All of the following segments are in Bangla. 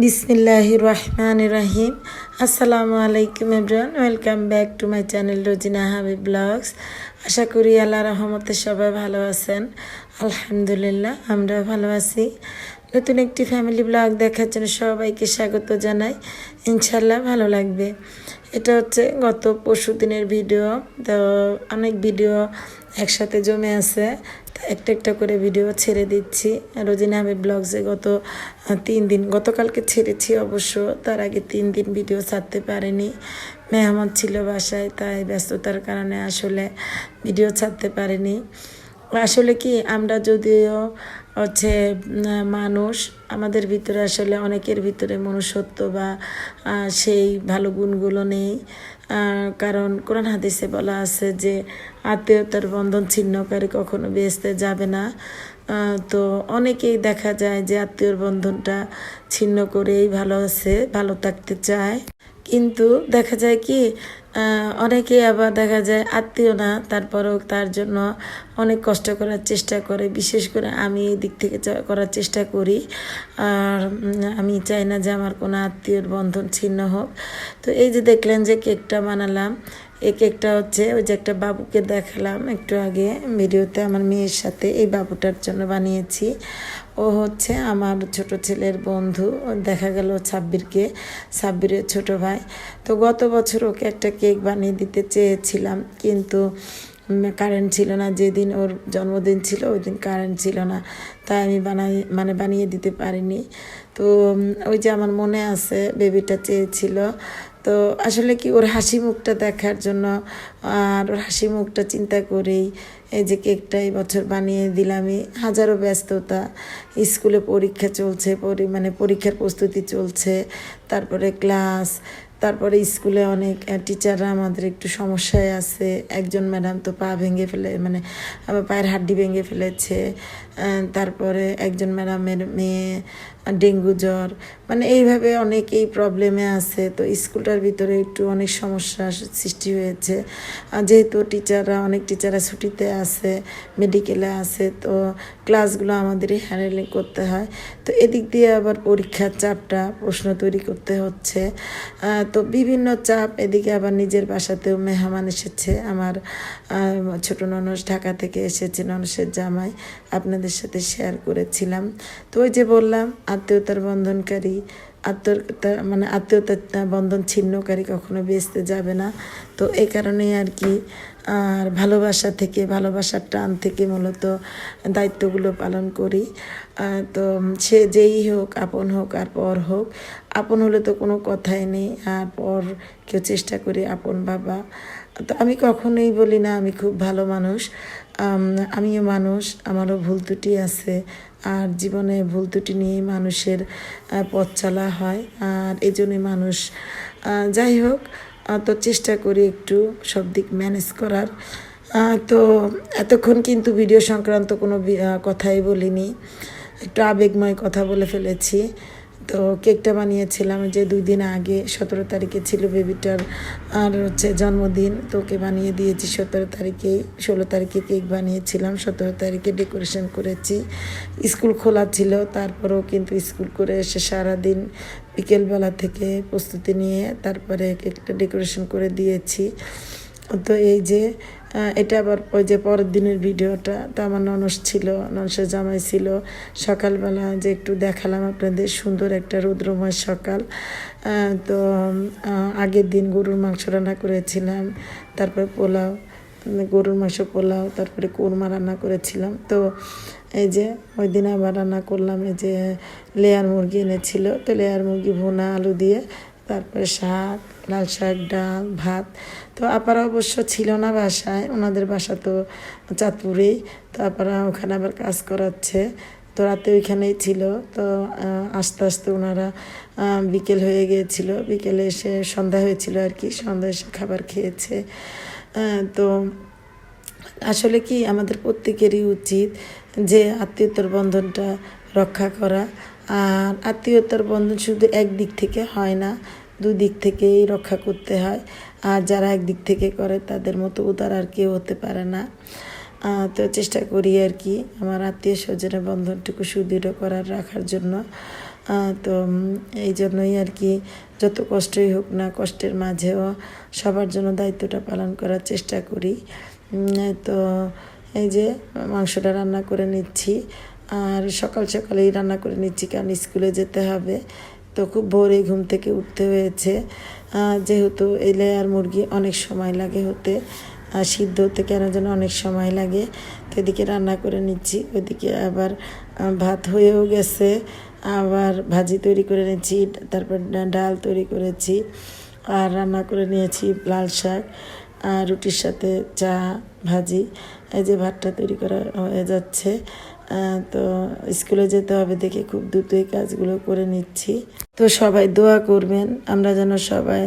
বিসমিল্লাহ রহমান রাহিম। আসসালামু আলাইকুম everyone, welcome back to my channel Rojina Habib blogs. আশা করি আল্লাহ রহমতে সবাই ভালো আছেন। আলহামদুলিল্লাহ, আমরাও ভালো আছি। নতুন একটি ফ্যামিলি ব্লগ দেখার জন্য সবাইকে স্বাগত জানাই। ইনশাল্লাহ ভালো লাগবে। এটা হচ্ছে গত পরশু দিনের ভিডিও তো অনেক ভিডিও একসাথে জমে আছে। একটা একটা করে ভিডিও ছেড়ে দিচ্ছি। রোজিনা আমি ব্লগসে গত তিন দিন, গতকালকে ছেড়েছি অবশ্য। তার আগে তিন দিন ভিডিও ছাড়তে পারিনি। মেহমান ছিল বাসায়, তাই ব্যস্ততার কারণে আসলে ভিডিও ছাড়তে পারিনি। আসলে কি আমরা যদিও হচ্ছে মানুষ, আমাদের ভিতরে আসলে অনেকের ভিতরে মনুষ্যত্ব বা সেই ভালো গুণগুলো নেই। কারণ কোরআন হাদিসে বলা আছে যে, আত্মীয়তার বন্ধন ছিন্নকারী কখনো বেসতে যাবে না। তো অনেকেই দেখা যায় যে আত্মীয়র বন্ধনটা ছিন্ন করেই ভালো আছে, ভালো থাকতে চায়। কিন্তু দেখা যায় কি অনেকে আবার দেখা যায় আত্মীয় না, তারপরেও তার জন্য অনেক কষ্ট করার চেষ্টা করে। বিশেষ করে আমি এই দিক থেকে করার চেষ্টা করি। আর আমি চাই না যে আমার কোনো আত্মীয়র বন্ধন ছিন্ন হোক। তো এই যে দেখলেন যে কেকটা বানালাম, এই কেকটা হচ্ছে ওই যে একটা বাবুকে দেখালাম একটু আগে ভিডিওতে। আমার মেয়ের সাথে এই বাবুটার জন্য বানিয়েছি। ও হচ্ছে আমার ছোট ছেলের বন্ধু, দেখা গেল সাব্বিরকে, সাব্বিরের ছোট ভাই। তো গত বছর ওকে একটা কেক বানিয়ে দিতে চেয়েছিলাম, কিন্তু কারেন্ট ছিল না। যেদিন ওর জন্মদিন ছিল ওই দিন কারেন্ট ছিল না। তাই আমি বানাই মানে বানিয়ে দিতে পারিনি। তো ওই যে আমার মনে আছে বেবিটা চেয়েছিল। তো আসলে কি ওর হাসি মুখটা দেখার জন্য, আর ওর হাসি মুখটা চিন্তা করেই এই যে কেকটা এই বছর বানিয়ে দিলামই। হাজারো ব্যস্ততা, স্কুলে পরীক্ষা চলছে, পরি মানে পরীক্ষার প্রস্তুতি চলছে, তারপরে ক্লাস, তারপরে স্কুলে অনেক টিচাররা আমাদের একটু সমস্যায় আছে। একজন ম্যাডাম তো পা ভেঙে ফেলে মানে আবার পায়ের হাড্ডি ভেঙে ফেলেছে। তারপরে একজন ম্যাডামের মেয়ে, ডেঙ্গু জ্বর মানে এইভাবে অনেকেই প্রবলেমে আছে। তো স্কুলটার ভিতরে একটু অনেক সমস্যা সৃষ্টি হয়েছে। যেহেতু টিচাররা, অনেক টিচাররা ছুটিতে আছে মেডিকেলে আছে, তো ক্লাসগুলো আমাদেরই হ্যান্ডেলিং করতে হয়। তো এদিক দিয়ে আবার পরীক্ষার চাপটা, প্রশ্ন তৈরি করতে হচ্ছে। তো বিভিন্ন চাপ, এদিকে আবার নিজের বাসাতেও মেহমান এসেছে। আমার ছোট ননস ঢাকা থেকে এসেছে, ননসের জামাই। আপনাদের সাথে শেয়ার করেছিলাম। তো ওই যে বললাম, আত্মীয়তার বন্ধনকারী, আত্মীয়তা মানে আত্মীয়তা বন্ধন ছিন্নকারী কখনো বেচতে যাবে না। তো এই কারণেই আর কি, আর ভালোবাসা থেকে, ভালোবাসার টান থেকে মূলত দায়িত্বগুলো পালন করি। তো সে যেই হোক, আপন হোক আর পর হোক, আপন হলে তো কোনো কথাই নেই। আর পর কেউ চেষ্টা করি আপন বাবা। তো আমি কখনোই বলি না, আমি খুব ভালো মানুষ। আমিও মানুষ, আমারও ভুল ত্রুটি আছে। আর জীবনে ভুল ত্রুটি নিয়েই মানুষের পথ চলা হয়। আর এই জন্যই মানুষ যাই হোক তো চেষ্টা করি একটু সব দিক ম্যানেজ করার। তো এতক্ষণ কিন্তু ভিডিও সংক্রান্ত কোনো কথাই বলিনি। একটু আবেগময় কথা বলে ফেলেছি। তো কেকটা বানিয়েছিলাম যে দুই দিন আগে, সতেরো তারিখে ছিল বেবিটার, আর হচ্ছে জন্মদিন, তো ওকে বানিয়ে দিয়েছি সতেরো তারিখেই ষোলো তারিখে কেক বানিয়েছিলাম, সতেরো তারিখে ডেকোরেশন করেছি, স্কুল খোলা ছিল, তারপরেও কিন্তু স্কুল করে এসে সারাদিন বিকেলবেলা থেকে প্রস্তুতি নিয়ে তারপরে কেকটা ডেকোরেশন করে দিয়েছি। তো এই যে এটা আবার ওই যে পরের দিনের ভিডিওটা, তো আমার ননস ছিল, ননসের জামাই ছিল। সকালবেলা যে একটু দেখালাম আপনাদের সুন্দর একটা রৌদ্রময় সকাল। তো আগের দিন গরুর মাংস রান্না করেছিলাম, তারপর পোলাও গরুর মাংস পোলাও, তারপরে কোরমা রান্না করেছিলাম। তো এই যে, ওই দিন আবার রান্না করলাম, এই যে লেয়ার মুরগি এনেছিল। তো লেয়ার মুরগি ভুনা আলু দিয়ে তারপরে শাক, লাল শাক, ডাল, ভাত। তো আপারা অবশ্য ছিল না বাসায়, ওনাদের বাসা তো চাঁদপুরেই। তো আপারা ওখানে আবার কাজ করাচ্ছে। তো রাতে ওইখানেই ছিল। তো আস্তে আস্তে ওনারা বিকেল হয়ে গিয়েছিল। বিকেলে এসে সন্ধ্যা হয়েছিল আর কি। সন্ধ্যা এসে খাবার খেয়েছে। তো আসলে কি আমাদের প্রত্যেকেরই উচিত যে আত্মীয়তার বন্ধনটা রক্ষা করা। আর আত্মীয়তার বন্ধন শুধু এক দিক থেকে হয় না, দুই দিক থেকেই রক্ষা করতে হয়। আর যারা একদিক থেকে করে, তাদের মতো উদার আর কেউ হতে পারে না। তো চেষ্টা করি আর কি আমার আত্মীয় স্বজনের বন্ধনটুকু সুদৃঢ় করার রাখার জন্য। তো এই জন্যই আর কি যত কষ্টই হোক না কষ্টের মাঝেও সবার জন্য দায়িত্বটা পালন করার চেষ্টা করি। তো এই যে মাংসটা রান্না করে নিচ্ছি। আর সকাল সকালেই রান্না করে নিচ্ছি, কারণ স্কুলে যেতে হবে। তো খুব ভোরে ঘুম থেকে উঠতে হয়েছে। যেহেতু এই লেয়ার মুরগি অনেক সময় লাগে হতে, আর সিদ্ধ হতে কেন যেন অনেক সময় লাগে। তো এদিকে রান্না করে নিচ্ছি, ওইদিকে আবার ভাত হয়েও গেছে। আবার ভাজি তৈরি করে নিচ্ছি, তারপর ডাল তৈরি করেছি। আর রান্না করে নিয়েছি লাল শাক আর রুটির সাথে চা ভাজি। এই যে ভাতটা তৈরি করা হয়ে যাচ্ছে। তো স্কুলে যেতে হবে দেখে খুব দ্রুতই কাজগুলো করে নিচ্ছি। তো সবাই দোয়া করবেন, আমরা যেন সবাই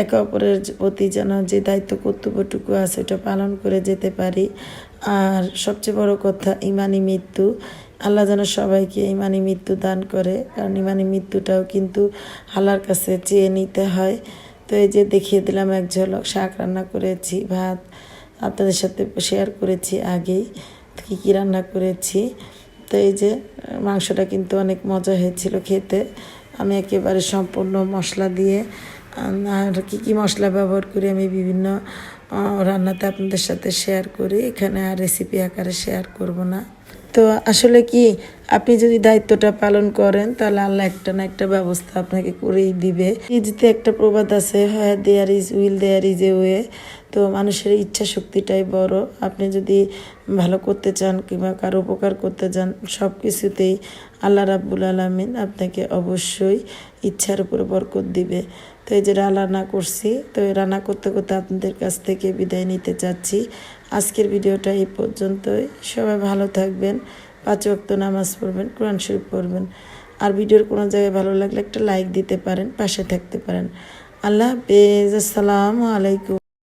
একে অপরের প্রতি যেন যে দায়িত্ব, কর্তব্যটুকু আছে ওটা পালন করে যেতে পারি। আর সবচেয়ে বড় কথা ইমানি মৃত্যু। আল্লাহ যেন সবাইকে ইমানি মৃত্যু দান করে, কারণ ইমানি মৃত্যুটাও কিন্তু আল্লাহর কাছে চেয়ে নিতে হয়। তো এই যে দেখিয়ে দিলাম, এক ঝলক শাক রান্না করেছি, ভাত আপনাদের সাথে শেয়ার করেছি আগেই। কী কী রান্না করেছি? তো এই যে, মাংসটা কিন্তু অনেক মজা হয়েছিল খেতে। আমি একেবারে সম্পূর্ণ মশলা দিয়ে, আর কী কী মশলা ব্যবহার করি আমি বিভিন্ন রান্নাতে আপনাদের সাথে শেয়ার করি। এখানে আর রেসিপি আকারে শেয়ার করব না। তো আসলে কি, আপনি যদি দায়িত্বটা পালন করেন, তাহলে আল্লাহ একটা না একটা ব্যবস্থা আপনাকে করেই দিবে। ইজিতে একটা প্রবাদ আছে হ্যাঁ there is will there is a way তো মানুষের ইচ্ছা শক্তিটাই বড়। আপনি যদি ভালো করতে চান কিংবা কারও উপকার করতে চান সব কিছুতেই আল্লাহ রাব্বুল আলমিন আপনাকে অবশ্যই ইচ্ছার উপর বরকত দিবে। তো এই যে রান্না করছি, তো রান্না করতে করতে আপনাদের কাছ থেকে বিদায় নিতে চাচ্ছি। আজকের ভিডিওটা এই পর্যন্তই। সবাই ভালো থাকবেন, পাঁচ ওয়াক্ত নামাজ পড়বেন, কোরআন শরীফ পড়বেন। আর ভিডিওর কোনো জায়গায় ভালো লাগলে একটা লাইক দিতে পারেন, পাশে থাকতে পারেন। আল্লাহ হাফেজ, আসসালামু আলাইকুম।